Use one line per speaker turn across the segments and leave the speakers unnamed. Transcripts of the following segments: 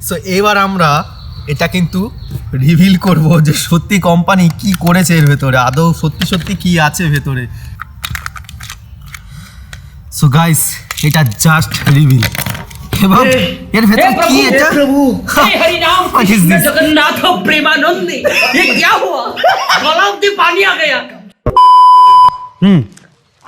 So এবার আমরা এটা কিন্তু রিভিল করব যে সত্যি কোম্পানি কি করেছে এর ভেতরে আদৌ সত্যি সত্যি কি আছে ভেতরে সো গাইস এটা জাস্ট রিভিল এবং এর ভেতরে কি এটা
प्रभु हे Hari Ram
What is
Krishna
this?
Jagannath Premanandi ये क्या हुआ गलाव में पानी आ गया
হুম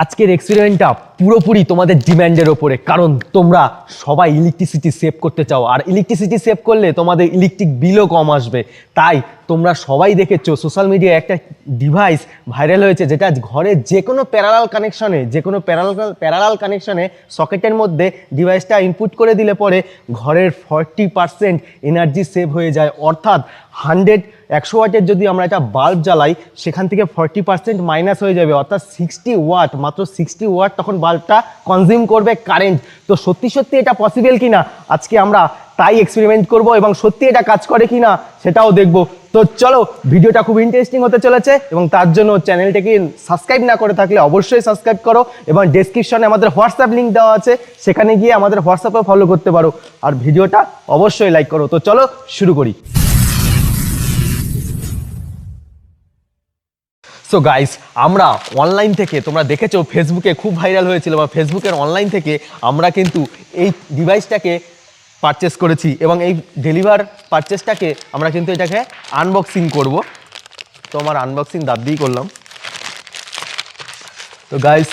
আজকের এক্সপেরিমেন্টটা পুরোপুরি তোমাদের ডিমান্ডের ওপরে। কারণ তোমরা সবাই ইলেকট্রিসিটি সেভ করতে চাও। আর ইলেকট্রিসিটি সেভ করলে তোমাদের ইলেকট্রিক বিলও কম আসবে। তাই তোমরা সবাই দেখেছ সোশ্যাল মিডিয়ায় একটা ডিভাইস ভাইরাল হয়েছে যেটা ঘরের যে কোনো প্যারালাল কানেকশনে যে কোনো প্যারালাল প্যারালাল কানেকশনে সকেটের মধ্যে ডিভাইসটা ইনপুট করে দিলে পরে ঘরের ফর্টি পার্সেন্ট এনার্জি সেভ হয়ে যায়। অর্থাৎ হান্ড্রেড একশো ওয়াটের যদি আমরা একটা বাল্ব জ্বালাই, সেখান থেকে ফর্টি পার্সেন্ট মাইনাস হয়ে যাবে, অর্থাৎ সিক্সটি ওয়াট মাত্র সিক্সটি ওয়াট তখন বাল্বটা কনজিউম করবে কারেন্ট তো সত্যি সত্যি এটা পসিবল কি না আজকে আমরা তাই এক্সপেরিমেন্ট করব এবং সত্যি এটা কাজ করে কি না সেটাও দেখব। তো চলো, ভিডিওটা খুব ইন্টারেস্টিং হতে চলেছে এবং তার জন্য চ্যানেলটাকে সাবস্ক্রাইব না করে থাকলে অবশ্যই সাবস্ক্রাইব করো এবং ডেসক্রিপশনে আমাদের হোয়াটসঅ্যাপ লিঙ্ক দেওয়া আছে, সেখানে গিয়ে আমাদের হোয়াটসঅ্যাপে ফলো করতে পারো। আর ভিডিওটা অবশ্যই লাইক করো। তো চলো, শুরু করি। সো গাইস আমরা অনলাইন থেকে, তোমরা দেখেছ ফেসবুকে খুব ভাইরাল হয়েছিল বা ফেসবুকের অনলাইন থেকে আমরা কিন্তু এই ডিভাইসটাকে পারচেস করেছি এবং এই ডেলিভার পারচেসটাকে আমরা কিন্তু এটাকে আনবক্সিং করব। তো আমার আনবক্সিং দাব দিয়েই করলাম। তো গাইস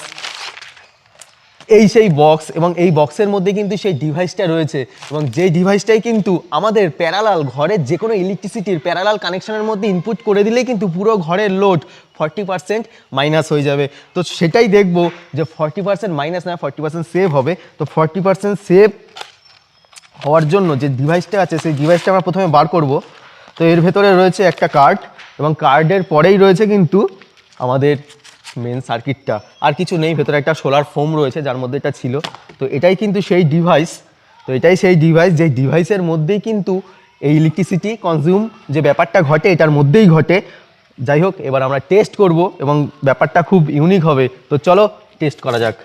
এই সেই বক্স এবং এই বক্সের মধ্যে কিন্তু সেই ডিভাইসটা রয়েছে এবং যে ডিভাইসটাই কিন্তু আমাদের প্যারালাল ঘরের যে কোনো ইলেকট্রিসিটির প্যারালাল কানেকশনের মধ্যে ইনপুট করে দিলেই কিন্তু পুরো ঘরের লোড ফর্টি পার্সেন্ট মাইনাস হয়ে যাবে। তো সেটাই দেখব যে ফর্টি পার্সেন্ট মাইনাস না ফর্টি পার্সেন্ট সেভ হবে। তো ফর্টি পার্সেন্ট সেভ হওয়ার জন্য যে ডিভাইসটা আছে, সেই ডিভাইসটা আমরা প্রথমে বার করব। তো এর ভেতরে রয়েছে একটা কার্ড এবং কার্ডের পরেই রয়েছে কিন্তু আমাদের মেন সার্কিটটা আর কিছু নেই, ভেতরে একটা সোলার ফোম রয়েছে, যার মধ্যে এটা ছিল। তো এটাই কিন্তু সেই ডিভাইস তো এটাই সেই ডিভাইস যে ডিভাইসের মধ্যেই কিন্তু এই ইলেকট্রিসিটি কনজিউম যে ব্যাপারটা ঘটে, এটার মধ্যেই ঘটে। যাই হোক, এবার আমরা টেস্ট করব এবং ব্যাপারটা খুব ইউনিক হবে। তো চলো টেস্ট করা যাক।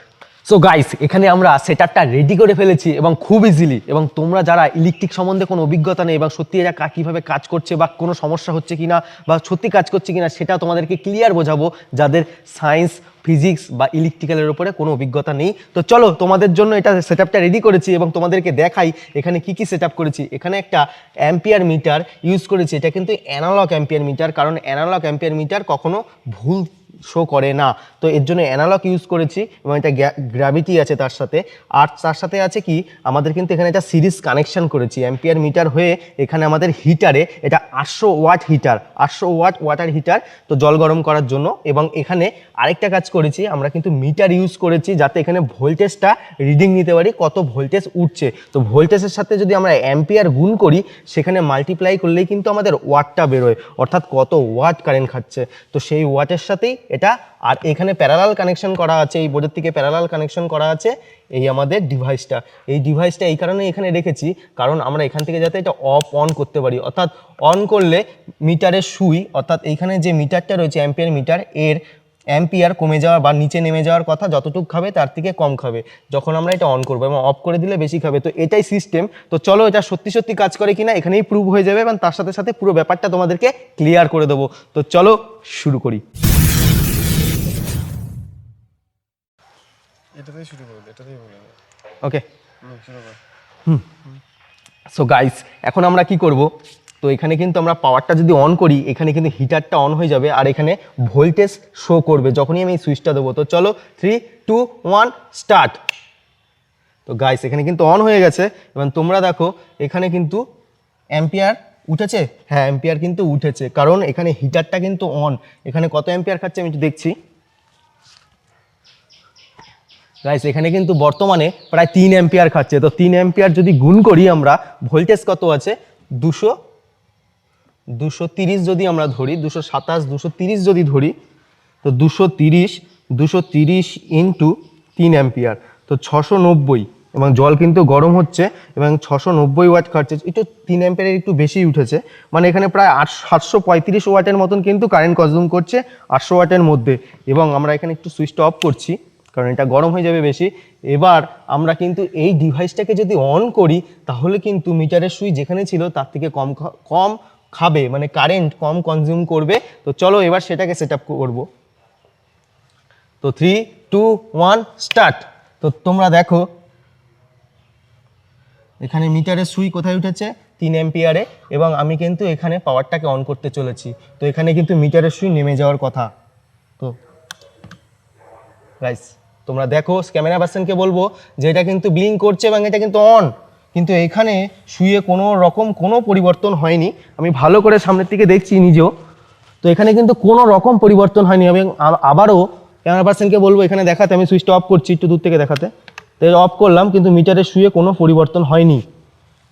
সো গাইস এখানে আমরা সেটারটা রেডি করে ফেলেছি এবং খুব ইজিলি এবং তোমরা যারা ইলেকট্রিক সম্বন্ধে কোনো অভিজ্ঞতা নেই এবং সত্যি কা- কীভাবে কাজ করছে বা কোনো সমস্যা হচ্ছে কিনা বা সত্যি কাজ করছে কিনা, সেটা তোমাদেরকে ক্লিয়ার বোঝাবো যাদের সায়েন্স ফিজিক্স বা ইলেকট্রিক্যালের ওপরে কোনো অভিজ্ঞতা নেই। তো চলো, তোমাদের জন্য এটা সেটআপটা রেডি করেছি এবং তোমাদেরকে দেখাই এখানে কি কি সেটআপ করেছি। এখানে একটা অ্যাম্পিয়ার মিটার ইউজ করেছি। এটা কিন্তু অ্যানালগ অ্যাম্পিয়ার মিটার কারণ অ্যানালগ অ্যাম্পিয়ার মিটার কখনো ভুল শো করে, না। তো এর জন্য অ্যানালগ ইউজ করেছি এবং এটা গ্র্যাভিটি আছে তার সাথে। আর তার সাথে আছে কি, আমাদের কিন্তু এখানে একটা সিরিজ কানেকশন করেছি অ্যাম্পিয়ার মিটার হয়ে এখানে আমাদের হিটারে এটা আটশো ওয়াট হিটার আটশো ওয়াট ওয়াটার হিটার তো জল গরম করার জন্য। এবং এখানে আরেকটা কাজ করেছি, আমরা কিন্তু মিটার ইউজ করেছি যাতে এখানে ভোল্টেজটা রিডিং নিতে পারি, কত ভোল্টেজ উঠছে। তো ভোল্টেজের সাথে যদি আমরা অ্যাম্পিয়ার গুণ করি, সেখানে মাল্টিপ্লাই করলেই কিন্তু আমাদের ওয়াটটা বেরোয়, অর্থাৎ কত ওয়াট কারেন্ট খাচ্ছে। তো সেই ওয়াটের সাথেই এটা। আর এখানে প্যারালাল কানেকশন করা আছে, এই বোর্ডের থেকে প্যারালাল কানেকশন করা আছে এই আমাদের ডিভাইসটা এই ডিভাইসটা এই কারণে এখানে রেখেছি, কারণ আমরা এখান থেকে যাতে এটা অফ অন করতে পারি। অর্থাৎ অন করলে মিটারের সুই অর্থাৎ এইখানে যে মিটারটা রয়েছে অ্যাম্পিয়ার মিটার এর অ্যাম্পিয়ার কমে যাওয়া বা নিচে নেমে যাওয়ার কথা যতটুকু খাবে, তার থেকে কম খাবে। যখন আমরা এটা অন করব এবং অফ করে দিলে বেশি খাবে। তো এটাই সিস্টেম তো চলো এটা সত্যি সত্যি কাজ করে কিনা, এখানেই প্রুভ হয়ে যাবে এবং তার সাথে সাথে পুরো ব্যাপারটা তোমাদেরকে ক্লিয়ার করে দেবো। তো চলো শুরু করি।
এটাতেই শুরু করব এটাতেই বলে
ওকে
হুম,
সো গাইস এখন আমরা কি করব? তো এখানে কিন্তু আমরা পাওয়ারটা যদি অন করি এখানে কিন্তু হিটারটা অন হয়ে যাবে আর এখানে ভোল্টেজ শো করবে। যখনই আমি সুইচটা দেবো তো চলো থ্রি টু ওয়ান স্টার্ট তো গাইস এখানে কিন্তু অন হয়ে গেছে। এবং তোমরা দেখো এখানে কিন্তু অ্যাম্পিয়ার উঠেছে? হ্যাঁ অ্যাম্পিয়ার কিন্তু উঠেছে। কারণ এখানে হিটারটা কিন্তু অন এখানে কত অ্যাম্পিয়ার খাচ্ছে আমি একটু দেখছি। গাইস এখানে কিন্তু বর্তমানে প্রায় তিন অ্যাম্পিয়ার খাচ্ছে। তো তিন অ্যাম্পিয়ার যদি গুণ করি আমরা ভোল্টেজ কত আছে? দুশো দুশো তিরিশ যদি আমরা ধরি, দুশো সাতাশ, দুশো তিরিশ যদি ধরি, তো দুশো তিরিশ দুশো তিরিশ ইন্টু তিন অ্যাম্পিয়ার তো ছশো নব্বই, এবং জল কিন্তু গরম হচ্ছে, এবং ছশো নব্বই ওয়াট খাচ্ছে। একটু তিন অ্যাম্পিয়ারের একটু বেশি উঠেছে। মানে এখানে প্রায় আট, সাতশো পঁয়ত্রিশ ওয়াটের মতন কিন্তু কারেন্ট কনজিউম করছে আটশো ওয়াটের মধ্যে। এবং আমরা এখানে একটু সুইচটা অফ করছি। কারণ এটা গরম হয়ে যাবে বেশি। এবার আমরা কিন্তু এই ডিভাইসটাকে যদি অন করি, তাহলে কিন্তু মিটারের সুই যেখানে ছিল, তার থেকে কম কম খাবে মানে কারেন্ট কম কনজিউম করবে। তো চলো এবার সেটাকে সেট আপ করব। তো থ্রি টু ওয়ান স্টার্ট তো তোমরা দেখো, এখানে মিটারের সুই কোথায় উঠেছে? তিন এম্পিয়ারে এবং আমি কিন্তু এখানে পাওয়ারটাকে অন করতে চলেছি। তো এখানে কিন্তু মিটারের সুই নেমে যাওয়ার কথা। তো গাইস তোমরা দেখো ক্যামেরা পার্সনকে বলব যে এটা কিন্তু ব্লিং করছে এবং এটা কিন্তু অন কিন্তু এখানে শুয়ে কোনো রকম কোনো পরিবর্তন হয়নি। আমি ভালো করে সামনের দিকে দেখছি নিজেও। তো এখানে কিন্তু কোনো রকম পরিবর্তন হয়নি এবং আবারও ক্যামেরা পার্সনকে বলব এখানে দেখাতে, আমি সুইচটা অফ করছি একটু দূর থেকে দেখাতে। তো অফ করলাম, কিন্তু মিটারের শুয়ে কোনো পরিবর্তন হয়নি।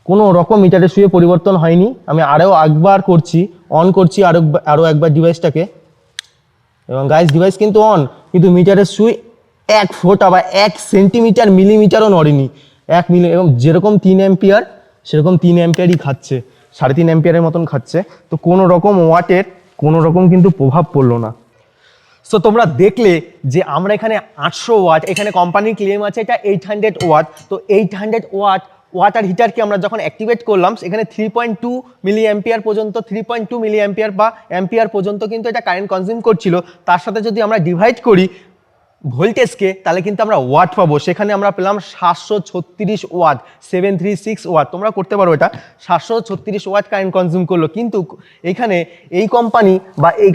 কোনো রকম মিটারের শুয়ে পরিবর্তন হয়নি। আমি আরও একবার করছি অন করছি আরও আরও একবার ডিভাইসটাকে এবং গাইস ডিভাইস কিন্তু অন কিন্তু মিটারের সুই এক ফোঁটা বা এক সেন্টিমিটার, মিলিমিটারও নড়েনি। এক মিলি, এবং যেরকম তিন অ্যাম্পিয়ার, সেরকম তিন অ্যাম্পিয়ারই খাচ্ছে। সাড়ে তিন অ্যাম্পিয়ারের মতন খাচ্ছে। তো কোনো রকম ওয়াটের, কোনো রকম কিন্তু প্রভাব পড়ল না। সো তোমরা দেখলে যে আমরা এখানে আটশো ওয়াট, এখানে কোম্পানির ক্লেম আছে এটা এইট হান্ড্রেড ওয়াট। তো এইট হান্ড্রেড ওয়াট ওয়াটার হিটারকে আমরা যখন অ্যাক্টিভেট করলাম, এখানে three point two milli ampere পর্যন্ত three point two milli ampere বা অ্যাম্পিয়ার পর্যন্ত কিন্তু এটা কারেন্ট কনজিউম করছিল। তার সাথে যদি আমরা ডিভাইড করি ভোল্টেজকে, তাহলে কিন্তু আমরা ওয়াট পাবো। সেখানে আমরা পেলাম সাতশো ছত্রিশ watt seven three six watt. তোমরা করতে পারো এটা। সাতশো ছত্রিশ ওয়াট কারেন্ট কনজিউম করল। কিন্তু এখানে এই কোম্পানি বা এই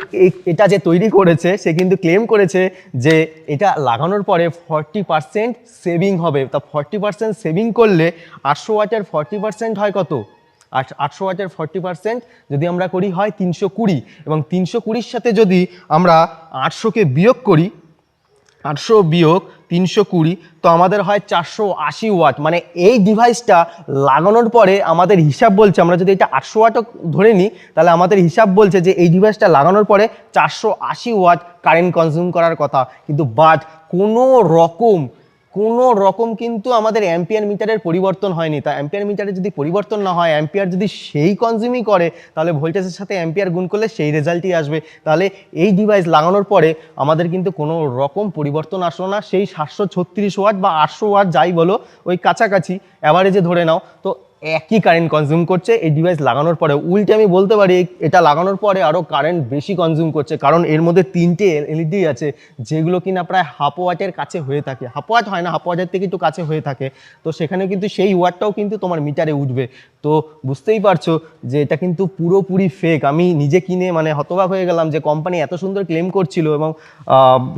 এটা যে তৈরি করেছে, সে কিন্তু ক্লেম করেছে যে এটা লাগানোর পরে ফর্টি পার্সেন্ট সেভিং হবে। তা ফর্টি পার্সেন্ট সেভিং করলে আটশো ওয়াটের ফর্টি পার্সেন্ট হয় কত? আট আটশো ওয়াটের ফর্টি পার্সেন্ট যদি আমরা করি হয় তিনশো কুড়ি। এবং তিনশো কুড়ির সাথে যদি আমরা আটশোকে বিয়োগ করি আটশো বিয়োগ তিনশো কুড়ি, তো আমাদের হয় চারশো আশি ওয়াট। মানে এই ডিভাইসটা লাগানোর পরে আমাদের হিসাব বলছে, আমরা যদি এটা আটশো ওয়াটও ধরে নিই, তাহলে আমাদের হিসাব বলছে যে এই ডিভাইসটা লাগানোর পরে চারশো আশি ওয়াট কারেন্ট কনজিউম করার কথা। কিন্তু বাট কোনো রকম কোনো রকম কিন্তু আমাদের অ্যাম্পিয়ার মিটারের পরিবর্তন হয়নি। তা অ্যাম্পিয়ার মিটারে যদি পরিবর্তন না হয় অ্যাম্পিয়ার যদি সেই কনজিউমই করে, তাহলে ভোল্টেজের সাথে অ্যাম্পিয়ার গুণ করলে সেই রেজাল্টই আসবে। তাহলে এই ডিভাইস লাগানোর পরে আমাদের কিন্তু কোনো রকম পরিবর্তন আসলো না। সেই সাতশো ছত্রিশ ওয়াট বা আটশো ওয়াট যাই বলো, ওই কাছাকাছি অ্যাভারেজে ধরে নাও। তো একই কারেন্ট কনজিউম করছে, এই ডিভাইস লাগানোর পরে, উল্টে আমি বলতে পারি, এটা লাগানোর পরে আরও কারেন্ট বেশি কনজিউম করছে, কারণ এর মধ্যে তিনটে এলইডি আছে, যেগুলো কিনা প্রায় হাফ ওয়াটের কাছে হয়ে থাকে। হাফ ওয়াট হয় না হাফ ওয়াটের থেকে একটু কাছে হয়ে থাকে। তো সেখানে কিন্তু সেই ওয়াটটাও কিন্তু তোমার মিটারে উঠবে। তো বুঝতেই পারছ যে এটা কিন্তু পুরোপুরি ফেক আমি নিজে কিনে মানে হতবাক হয়ে গেলাম যে কোম্পানি এত সুন্দর ক্লেম করছিল এবং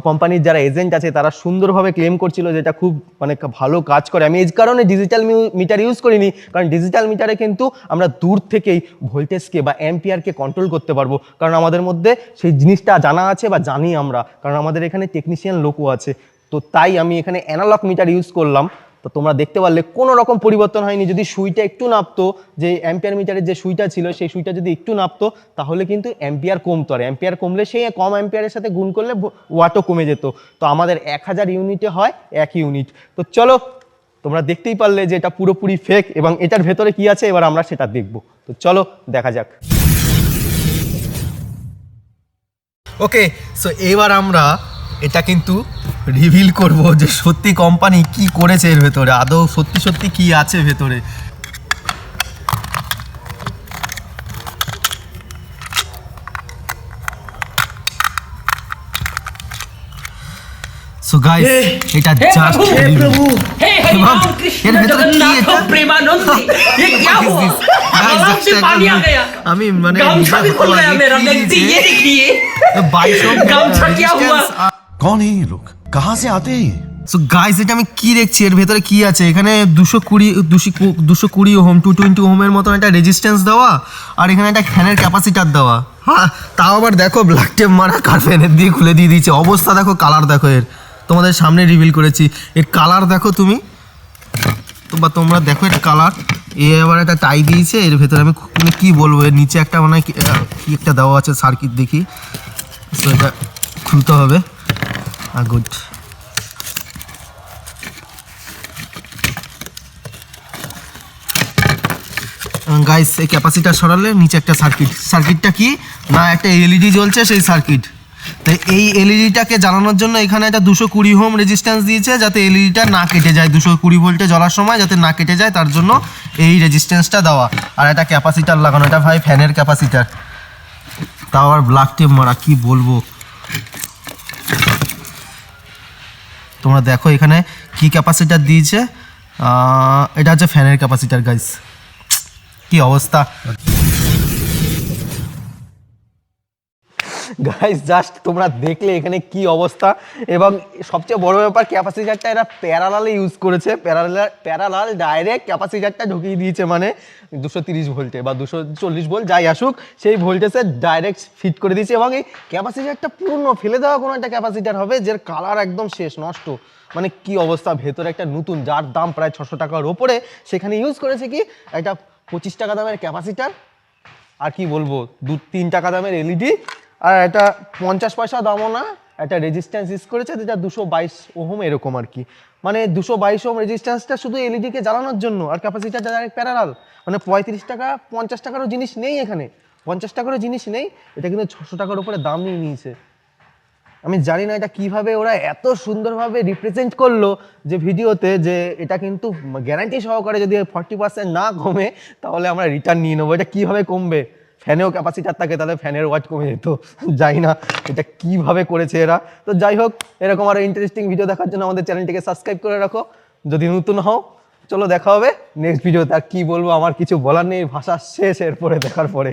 কোম্পানির যারা এজেন্ট আছে, তারা সুন্দরভাবে ক্লেম করছিল যে এটা খুব মানে ভালো কাজ করে। আমি এই কারণে ডিজিটাল মিটার ইউজ করিনি, কারণ ডিজিটাল মিটারে কিন্তু আমরা দূর থেকেই ভোল্টেজকে বা অ্যাম্পিয়ারকে কন্ট্রোল করতে পারব। কারণ আমাদের মধ্যে সেই জিনিসটা জানা আছে বা জানি আমরা। কারণ আমাদের এখানে টেকনিশিয়ান লোকও আছে। তো তাই আমি এখানে অ্যানালগ মিটার ইউজ করলাম। তো তোমরা দেখতে পারলে কোনো রকম পরিবর্তন হয়নি। যদি সুইটা একটু নাপতো, যে অ্যাম্পিয়ার মিটারের যে সুইটা ছিল, সেই সুইটা যদি একটু নাপতো, তাহলে কিন্তু অ্যাম্পিয়ার কমতো। আর অ্যাম্পিয়ার কমলে সেই কম অ্যাম্পিয়ারের সাথে গুণ করলে ওয়াটও কমে যেত। তো আমাদের এক হাজার ইউনিটে হয় এক ইউনিট তো চলো তোমরা দেখতেই পারলে যে এটা পুরোপুরি ফেক এবং এটার ভেতরে কি আছে, এবার আমরা সেটা দেখব। তো চলো দেখা যাক।
ওকে সো এবার আমরা এটা কিন্তু রিভিল করব যে সত্যি কোম্পানি কি করেছে এর ভেতরে, আদৌ সত্যি সত্যি কি আছে ভেতরে। সো গাইস এটা
हे
জাস্ট
प्रभु हे प्रभु हे हरि
एवं-
राम
यार,
कृष्ण
भीतर की
जगन्नाथ
है?
प्रेमानंद ये क्या
What is
हुआ
this? Guys,
गलाव
just
से
एक
पानी आ
मिनट।
गया
আমি মানে
गामछा भी
নিজে
खुल गया
হতবাক,
मेरा
কি
देखिए
যে-
ये देखिए
বাইশো
गामछा क्या हुआ
कौन है ये लोग कहाँ से आते हैं ये
সো গাইস এটা আমি কি দেখছি এর ভেতরে কি আছে এখানে দুশো কুড়ি দুশো কু- দুশো কুড়ি ওহম টু টোয়েন্টি ওহমের মতন একটা রেজিস্ট্যান্স দেওয়া আর এখানে একটা ফ্যানের ক্যাপাসিটার দেওয়া হ্যাঁ তাও আবার দেখো ব্ল্যাক টেপ মারা কার ফ্যানের দিয়ে খুলে দিয়ে দিয়েছে অবস্থা দেখো কালার দেখো এর তোমাদের সামনে রিভিল করেছি। এর কালার দেখো তুমি। বা তোমরা দেখো এর কালার এ আবার একটা টাই দিয়েছে, এর ভেতরে আমি মানে কি বলব, এর নিচে একটা মানে কি কি একটা দেওয়া আছে সার্কিট দেখি। তো এটা খুলতে হবে। আর গুড গাইস এই ক্যাপাসিটার সরালে নিচে একটা সার্কিট সার্কিটটা কি? না, একটা এলইডি জ্বলছে, সেই সার্কিট তো এই এলইডিটাকে জ্বালানোর জন্য এখানে একটা দুশো কুড়ি হোম রেজিস্ট্যান্স দিয়েছে যাতে এলইডিটা না কেটে যায়। দুশো কুড়ি ভোল্টে জ্বলার সময় যাতে না কেটে যায়, তার জন্য এই রেজিস্ট্যান্সটা দেওয়া। আর একটা ক্যাপাসিটার লাগানো, এটা ভাই ফ্যানের ক্যাপাসিটার তাও আর ব্ল্যাক টেপ মারা, কি বলব? তোমরা দেখো এখানে কি ক্যাপাসিটার দিয়েছে। এটা হচ্ছে ফ্যানের ক্যাপাসিটার গাইস কি অবস্থা?
গাইস জাস্ট তোমরা দেখলে এখানে কি অবস্থা। এবং সবচেয়ে বড় ব্যাপার ক্যাপাসিটারটা এরা প্যারালালে ইউজ করেছে। প্যারালাল প্যারালাল ডাইরেক্ট ক্যাপাসিটারটা ঢুকিয়ে দিয়েছে মানে দুশো তিরিশ ভোল্টে বা দুশো চল্লিশ ভোল্ট যাই আসুক, সেই ভোল্টেজে ডাইরেক্ট ফিট করে দিয়েছে। এবং এই ক্যাপাসিটারটা পূর্ণ ফেলে দেওয়া কোনো একটা ক্যাপাসিটার হবে, যার কালার একদম শেষ, নষ্ট। মানে কি অবস্থা, ভেতরে একটা নতুন, যার দাম প্রায় ছশো টাকার ওপরে। সেখানে ইউজ করেছে কি, একটা পঁচিশ টাকা দামের ক্যাপাসিটার আর কি বলব দু তিন টাকা দামের এলইডি আর এটা পঞ্চাশ পয়সা দামও না, একটা রেজিস্ট্যান্স ইউজ করেছে, যেটা দুশো বাইশ ওহম এরকম আর কি। মানে দুশো বাইশ ওহম রেজিস্ট্যান্সটা শুধু এলইডিকে জ্বালানোর জন্য, আর ক্যাপাসিটারটা ডাইরেক্ট প্যারালাল মানে পঁয়ত্রিশ টাকা, পঞ্চাশ টাকারও জিনিস নেই এখানে। পঞ্চাশ টাকারও জিনিস নেই, এটা কিন্তু ছশো টাকার উপরে দাম নিয়ে নিয়েছে। আমি জানি না এটা কীভাবে ওরা এত সুন্দরভাবে রিপ্রেজেন্ট করল যে ভিডিওতে যে এটা কিন্তু গ্যারান্টি সহকারে যদি ফর্টি পার্সেন্ট না কমে, তাহলে আমরা রিটার্ন নিয়ে নেব। এটা কীভাবে কমবে? ফ্যানেও ক্যাপাসিটার থাকে, তাহলে ফ্যানের ওয়াট কমে যেত। যাই না, এটা কীভাবে করেছে এরা? তো যাই হোক, এরকম আরও ইন্টারেস্টিং ভিডিও দেখার জন্য আমাদের চ্যানেলটিকে সাবস্ক্রাইব করে রাখো। যদি নতুন হও, চলো দেখা হবে। নেক্সট ভিডিওতে আর কী বলব, আমার কিছু বলার নেই, ভাষা শেষ এরপরে দেখার পরে।